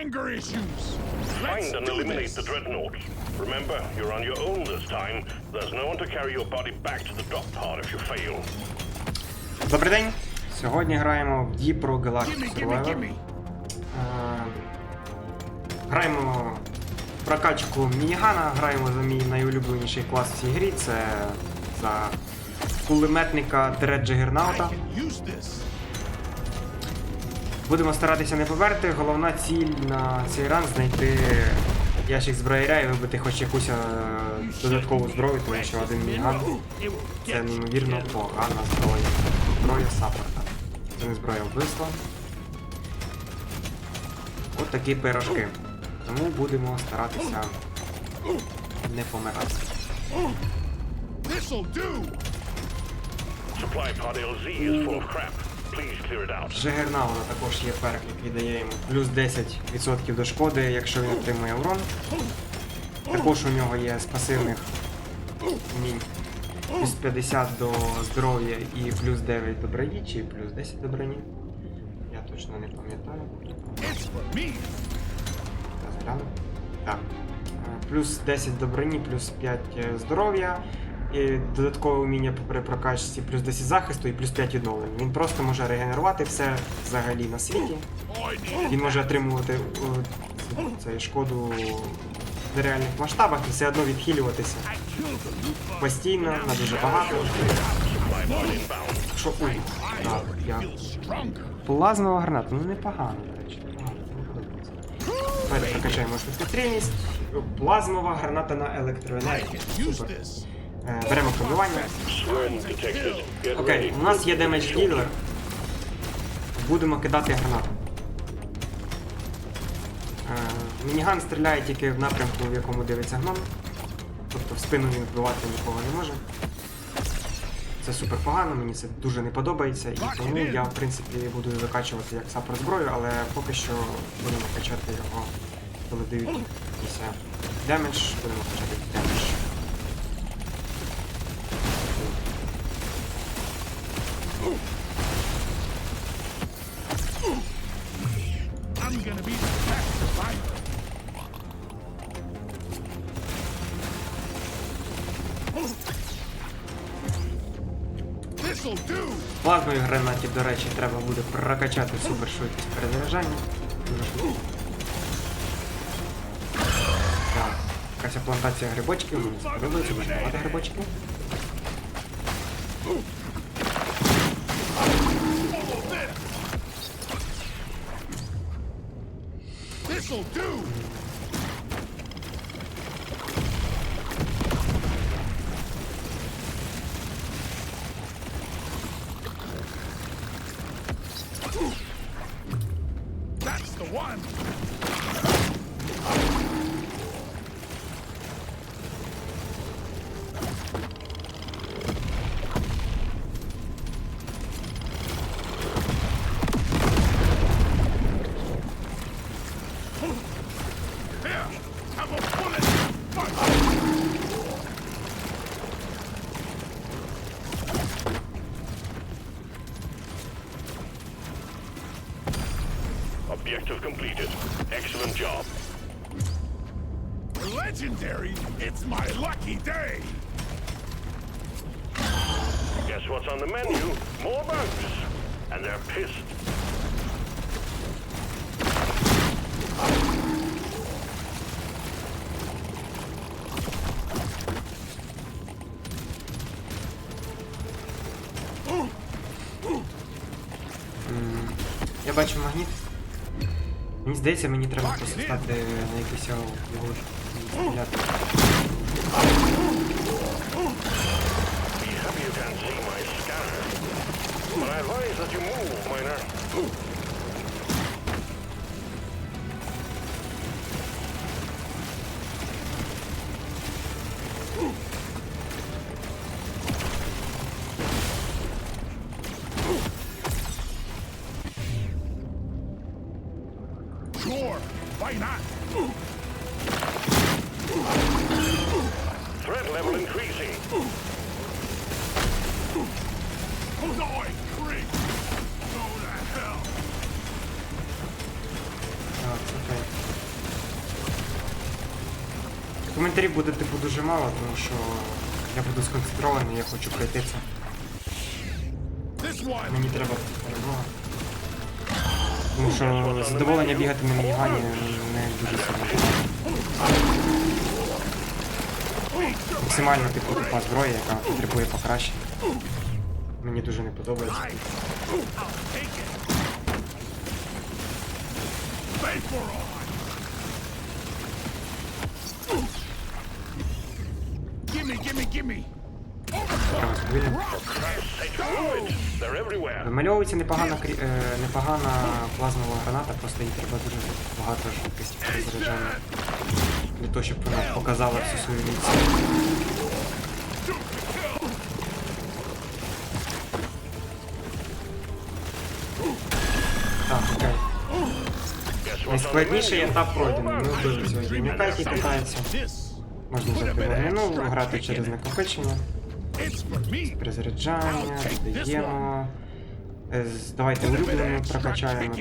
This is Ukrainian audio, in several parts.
anger issues. Let's Find and do eliminate this. the dreadnought. Remember, you're on your own this time. There's no one to carry your body back to the drop pod if you fail. Добрий день! Сьогодні граємо в Dipro Galactic Gimme, gimme, Survivor. Е, Граємо прокачку мінігана, граємо за мій найулюбленіший клас в цій грі. Це за кулеметника I Будемо старатися не поверти. Головна ціль на цей ран знайти ящик зброяря і вибити хоч якусь е, додаткову зброю, тому що один мініган це неймовірно погана зброя. Зброя саппорта. Це не зброя вбивства. От такі пирожки. Тому будемо старатися не помирати. This'll do. Supply pod LZ is full of crap. It out. Також є перк, який дає йому плюс 10% до шкоди, якщо він отримує урон. Також у нього є з пасивних плюс 50 до здоров'я і плюс 9 до броні, чи плюс 10 до броні. Я точно не пам'ятаю. Так. Е, Плюс 10 до броні, плюс 5 е, здоров'я. І додаткове вміння при прокачці, плюс 10 захисту і плюс 5 відновлень. Він просто може регенерувати все взагалі на світі. Він може отримувати о, шкоду в нереальних масштабах і все одно відхилюватися постійно, на дуже багато. Що ой, так, я. Плазмова граната, ну непогано, до речі. Давайте прокачаємо швидкострільність. Плазмова граната на електроенергію. Супер. Е, Беремо пробивання. Окей, у нас є демедж ділер. Будемо кидати гранату. Е, Мініган стріляє тільки в напрямку, в якому дивиться гном. Тобто в спину він вбивати нікого не може. Це супер погано, мені це дуже не подобається, і тому я в принципі буду закачувати як сапер зброю, але поки що будемо качати його, коли якийсь демедж, будемо качати. I'm gonna be the best survivor. Плазмові гранаті, до речі, треба буде прокачати супер швидкість перезаряджання. Так, якась плантація грибочків, це багато. This'll do. That's the one. completed. Excellent job. Legendary. It's my lucky day. Guess what's on the menu? More bugs. And they're pissed. Я бачу магніт. Здається, мені треба просто стати на якийсь його стріляти. See my scanner. That you move, miner. Коментарів буде типу дуже мало, тому що я буду сконцентрований, я хочу пройти це. Мені треба перемога. Тому що задоволення бігати на мінігані не дуже сильно. Максимально типу тупа зброя, яка потребує покращення. Мені дуже не подобається. Вимальовується непогана, крі- е, непогана плазмова граната, просто їй треба дуже багато швидкості перезаряджання. Для того, щоб вона показала всю свою міць. Так, окей. Найскладніший етап пройдений. Ми вбили який катається. This. Можна взяти вогнину, грати через накопичення, перезаряджання, додаємо. Е, Давайте улюблену прокачаємо.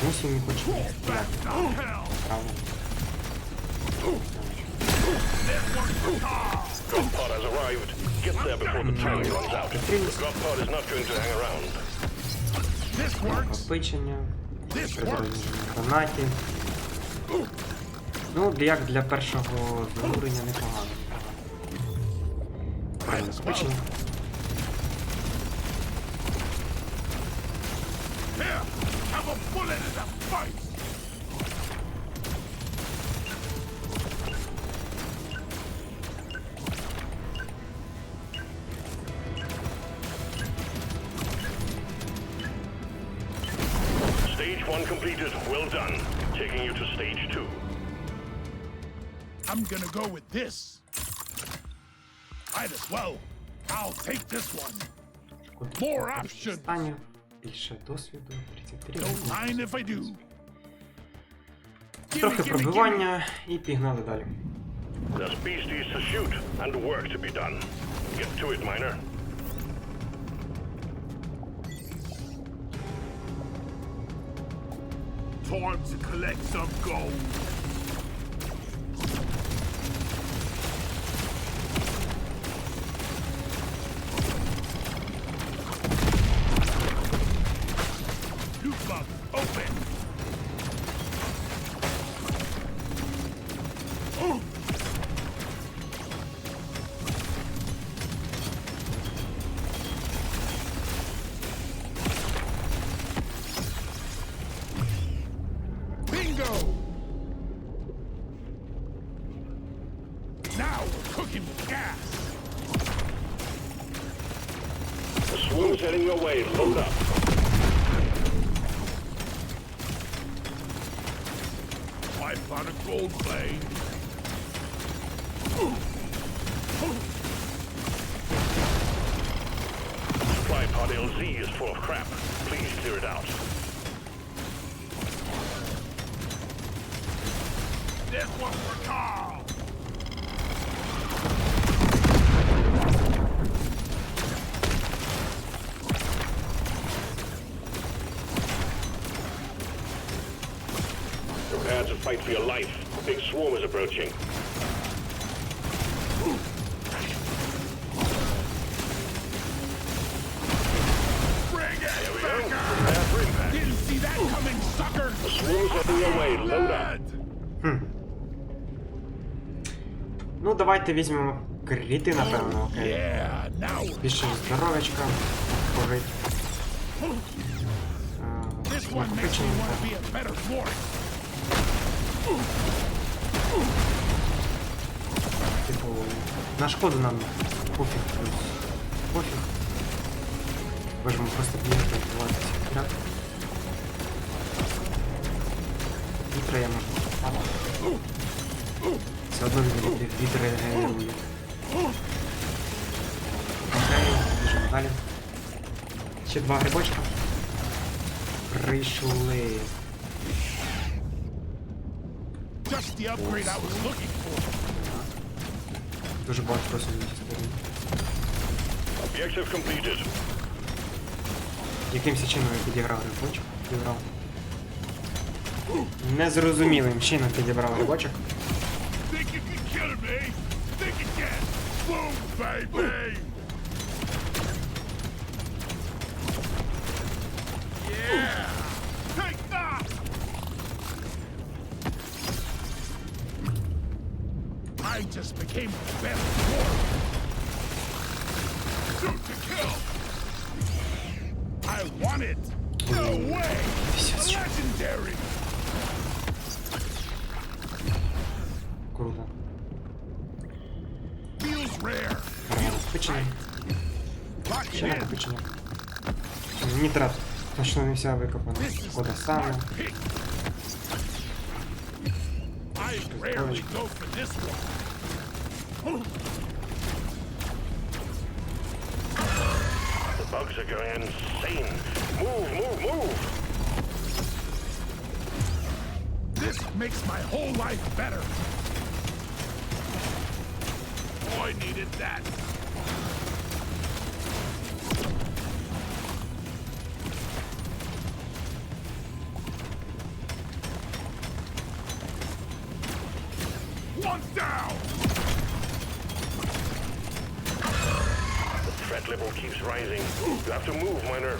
Тут, він не хоче Back стріляти, to hell. правда? Drop Накопичення, гранаті. Ну, як для першого занурення непогано. Накопичення. Stage one completed. Well done. Taking you to stage two. I'm gonna go with this. Might as well. I'll take this one. More options. Останнє. Більше досвіду. 33. Don't mind if I do. Gimme, Трохи gimme, пробивання і пігнали далі. There's beasties to shoot and work to be done. Get to it, miner. Time to collect some gold. I found a gold. Supply pod LZ is full of crap. Please clear it out. This one's for Carl. Fight for your life. Big swarm is approaching. Bring it There we go. back! Prepare impact. Didn't see that coming, sucker! The swarm's heading your way. Load up. Ну, давайте візьмемо кріти, напевно, окей. Yeah, now we're Більше здоровечка. Пожить. This one makes me want to be a better sport. Типу, на шкоду нам пофіг плюс. Пофіг. Можемо просто вбивати всіх підряд. Вітра я можу спати. Все одно він від- відрегенерує. Окей, біжимо далі. Ще два грибочка. Прийшли. Just the upgrade I was looking for. Дуже багато просунуті сторони. Objective completed. Якимось чином я підіграв рибочок. Підіграв. Незрозумілим чином підібрав рибочок. Think you can kill me? Think again. Boom, baby. I just became a better warrior. Shoot to kill. I want it. No way. Пиздец. Legendary. Круто. Feels rare. Накопичення. Lock Ще it in. накопичення. Нітрат. Точно не вся викопана. This is Шкода The bugs are going insane. Move, move, move! This makes my whole life better. Oh, I needed that. You have to move, miner.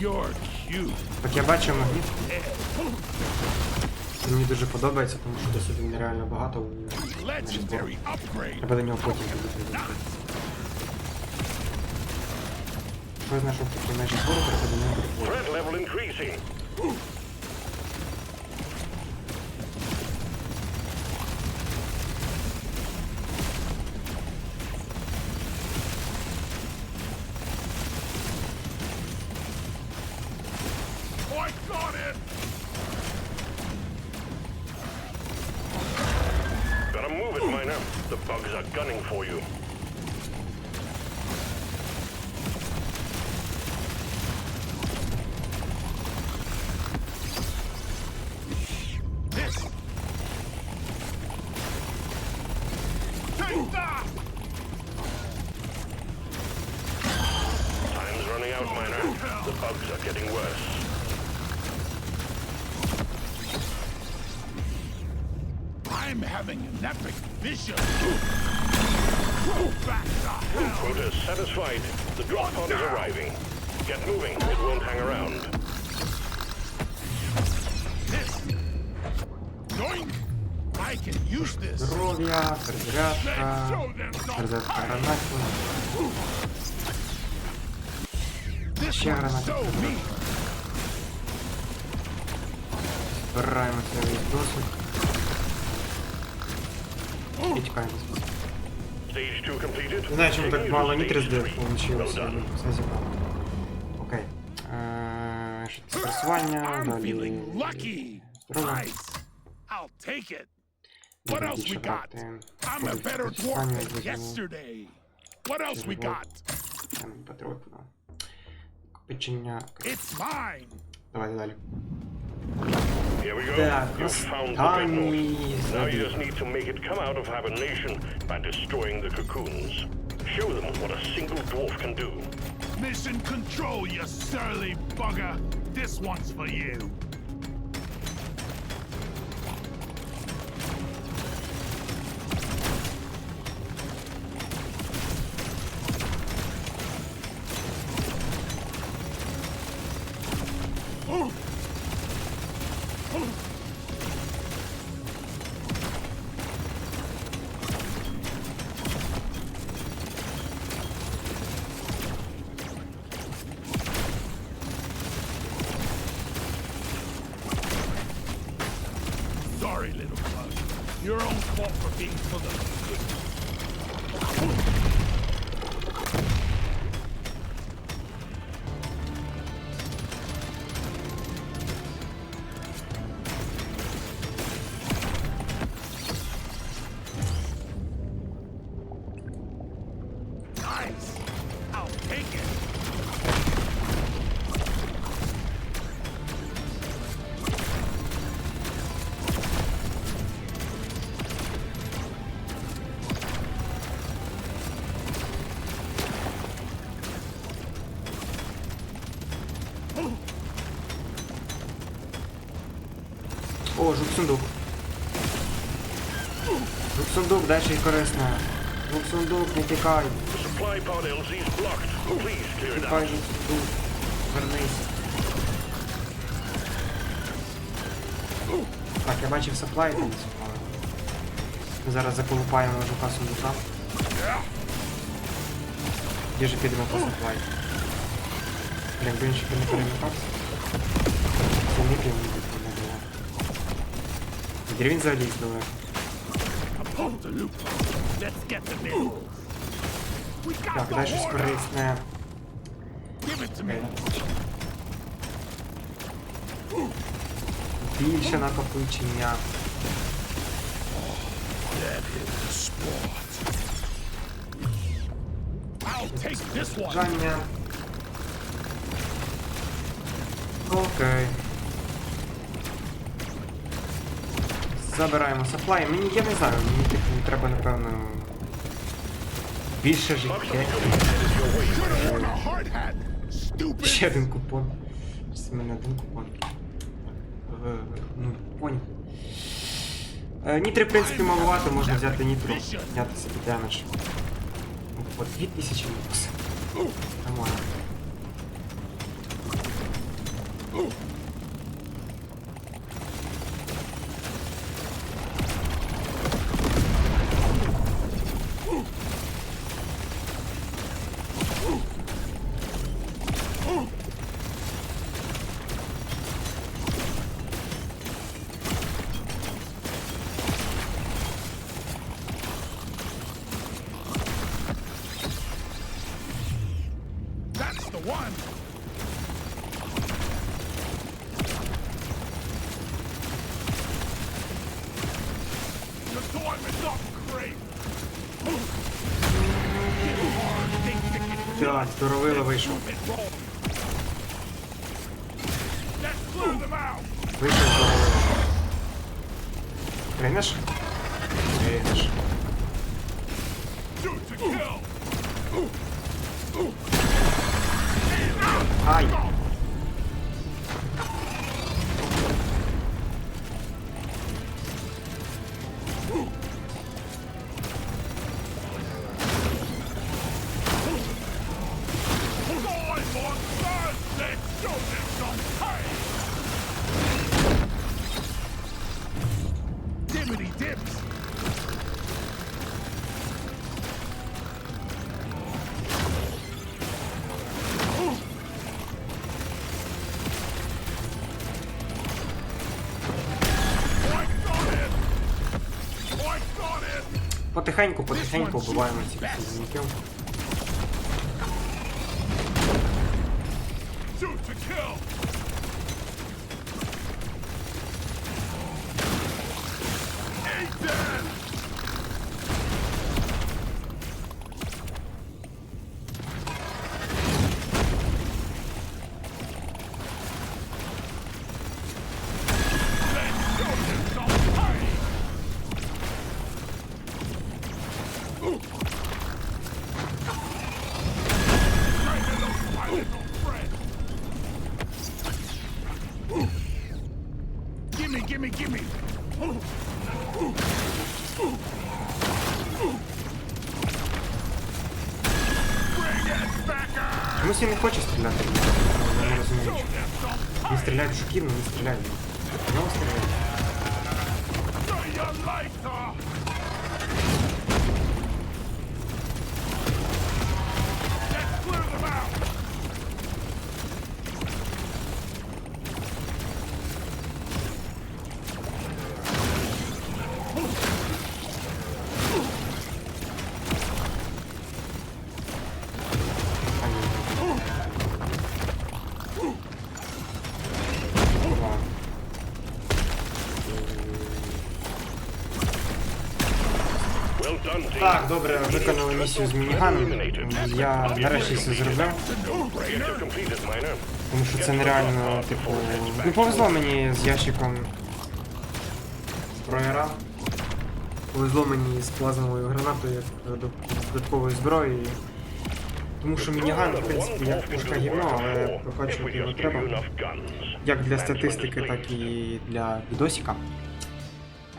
You're cute. Так я бачив магніт. Мені дуже подобається, тому що досить він нереально багато. у-. Треба до нього потім. Що я знайшов такі межі збору, треба до нього переходити. Got it. Gotta move it, miner. The bugs are gunning for you. Quota satisfied. The drop pod is arriving. Get moving. It won't hang around. This. Yoink. I can use this. Здоров'я, перезарядка, Let's show them some перезарядка fight. гранатів. This Ще one's гранати. so mean. Збираємо свій досвід. І тікаємо. Stage 2 completed. Не знаю, чому Taking так you to мало stage нітрис де three. вийшло. Well done. Все зібрав. Окей. Е, що це пресування, I'm далі... feeling lucky. Здорово. Nice. I'll take it. What Далі else більше we got? брати. I'm a Кодекс better dwarf пресування than візьмемо. yesterday. What else we Червоно. got? Там потрібно. Копичення. It's mine. Давай далі. Here we go. You found the dreadnought. Now you just need to make it come out of hibernation by destroying the cocoons. Show them what a single dwarf can do. Mission control, you surly bugger! This one's for you. О, жук-сундук. Жук-сундук, дай щось корисне. Жук-сундук, не тікай. Тікай, жук-сундук. Вернись. Так, я бачив саплай там. Ми зараз заколупаємо жука сундука. Де ж підемо по саплай? Блін, блін, щоб не перемикався. Це не пів 12 рівень взагалі існує. Так, далі щось корисне. Більше накопичення. Жання. Окей. Забираємо саплай. Мені я не знаю, мені типу треба напевно. Більше життя. Ще один купон. Це мене один купон. Е, Ну, поняв. Е, Нітри, в принципі, маловато, можна взяти нітру, зняти собі демедж. От 2000 бокс. Нормально. Так, здоровило вийшов. Вийшов здоровило. To kill. Ай! Потихеньку, потихеньку вбиваємо цих фізників. Up. Не хоче стріляти. Я не розумію. Не в жуків, але не стріляє. Так, добре, виконали місію з мініганом. Я нарешті все зробив. Тому що це нереально, типу. Не повезло мені з ящиком зброяра. Повезло мені з плазмовою гранатою як додатковою зброєю. Тому що мініган, в принципі, як пушка гівно, але прокачувати його треба. Як для статистики, так і для відосика.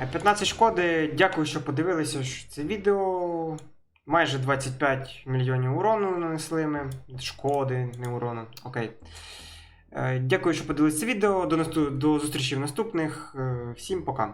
Е, 15 шкоди. Дякую, що подивилися це відео. Майже 25 мільйонів урону нанесли ми. Шкоди, не урону. Окей. Е, Дякую, що подивилися це відео. До, наступ... До зустрічі в наступних. Е, Всім пока.